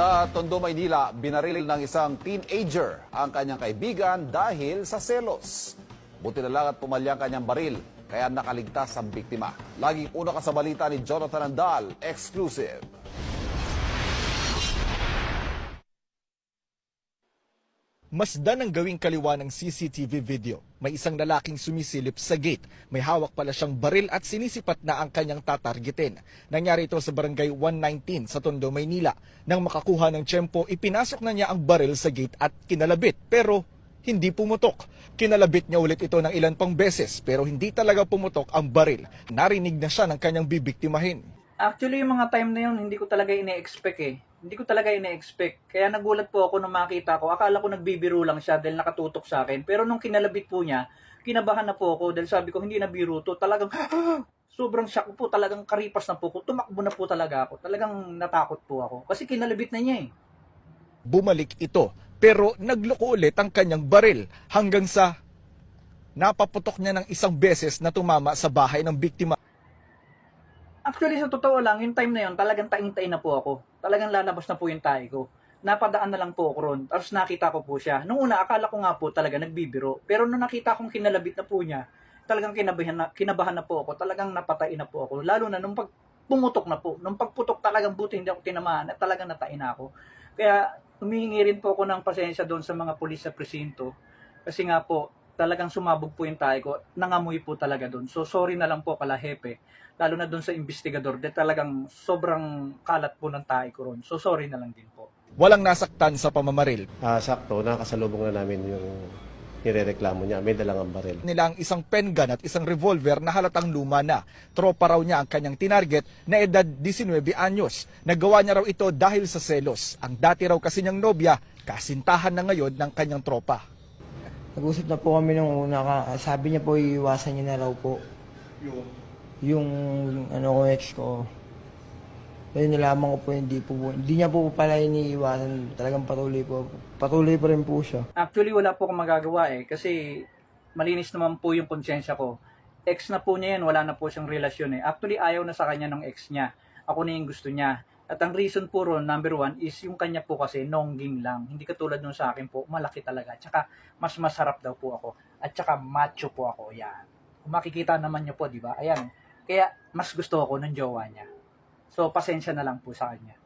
Sa Tondo, Maynila, binaril ng isang teenager ang kanyang kaibigan dahil sa selos. Buti na lang at pumalya ang kanyang baril, kaya nakaligtas ang biktima. Laging una ka sa balita ni Jonathan Andal, exclusive. Masdan ang gawing kaliwa ng CCTV video. May isang lalaking sumisilip sa gate. May hawak pala siyang baril at sinisipat na ang kanyang tatargetin. Nangyari ito sa barangay 119 sa Tondo, Maynila. Nang makakuha ng tiyempo, ipinasok na niya ang baril sa gate at kinalabit. Pero hindi pumutok. Kinalabit niya ulit ito ng ilan pang beses pero hindi talaga pumutok ang baril. Narinig na siya ng kanyang bibiktimahin. Actually, yung mga time na yun, hindi ko talaga ine-expect eh. Hindi ko talaga ine-expect. Kaya nagulat po ako nung makita ko. Akala ko nagbibiro lang siya dahil nakatutok sa akin. Pero nung kinalabit po niya, kinabahan na po ako dahil sabi ko, hindi na biro to. Talagang, sobrang shock po. Talagang karipas na po ko. Tumakbo na po talaga ako. Talagang natakot po ako. Kasi kinalabit na niya eh. bumalik ito. Pero nagloko ulit ang kanyang baril hanggang sa napaputok niya ng isang beses na tumama sa bahay ng biktima. Actually, sa totoo lang, yung time na yun, talagang tain-tain na po ako. Talagang lalabas na po yung tayo ko. Napadaan na lang po ako ron. Tapos nakita ko po siya. Nung una, akala ko nga po talaga nagbibiro. Pero nung nakita kong kinalabit na po niya, talagang kinabahan na, kinabahan na po ako. Talagang napatay na po ako. Lalo na nung pag pumutok na po. Nung pagputok talagang buti hindi ako tinamaan at talagang natain na ako. Kaya humihingi rin po ako ng pasensya doon sa mga pulis sa presinto. Kasi nga po, talagang sumabog po yung tayo ko. Nangamoy po talaga doon. So sorry na lang po kala hepe. Lalo na doon sa investigador. De talagang sobrang kalat po ng tayo ko ron. So sorry na lang din po. Walang nasaktan sa pamamaril. Ah, sakto, nakasalubong na namin yung nirereklamo niya. May dalang ang baril. Nila ang isang pen gun at isang revolver na halatang luma na. Tropa raw niya ang kanyang tinarget na edad 19 anyos. Nagawa niya raw ito dahil sa selos. Ang dati raw kasi niyang nobya, kasintahan na ngayon ng kanyang tropa. Nag-usap na po kami nung una ka. Sabi niya po iiwasan niya na raw po. Yung? ano ko ex ko. Kaya nalaman ko po hindi po, hindi niya po pala iniiwasan. Talagang patuloy po. Patuloy pa rin po siya. Actually, wala po akong magagawa eh. Kasi malinis naman po yung konsensya ko. Ex na po niya yan, wala na po siyang relasyon eh. Actually, ayaw na sa kanya ng ex niya. Ako na yung gusto niya. At ang reason po ron, number one, is yung kanya po kasi nongging lang. Hindi katulad nung sa akin po, malaki talaga. Tsaka, mas masarap daw po ako. At tsaka, macho po ako. Yan. Kung makikita naman niyo po, di ba? Ayan. Kaya, mas gusto ako ng jowa niya. So, pasensya na lang po sa kanya.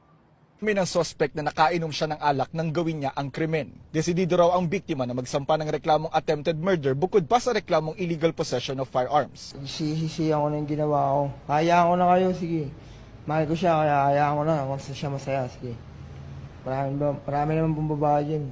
May ng suspect na nakainom siya ng alak nang gawin niya ang krimen. Desidido raw ang biktima na magsampa ng reklamong attempted murder bukod pa sa reklamong illegal possession of firearms. Sisisiyan ko na yung ginawa ko. Hayaan ko na kayo, sige. Mahal ko siya, kaya hayaan ko na. Kung siya masaya, sige. Marami, marami naman pong babae dyan.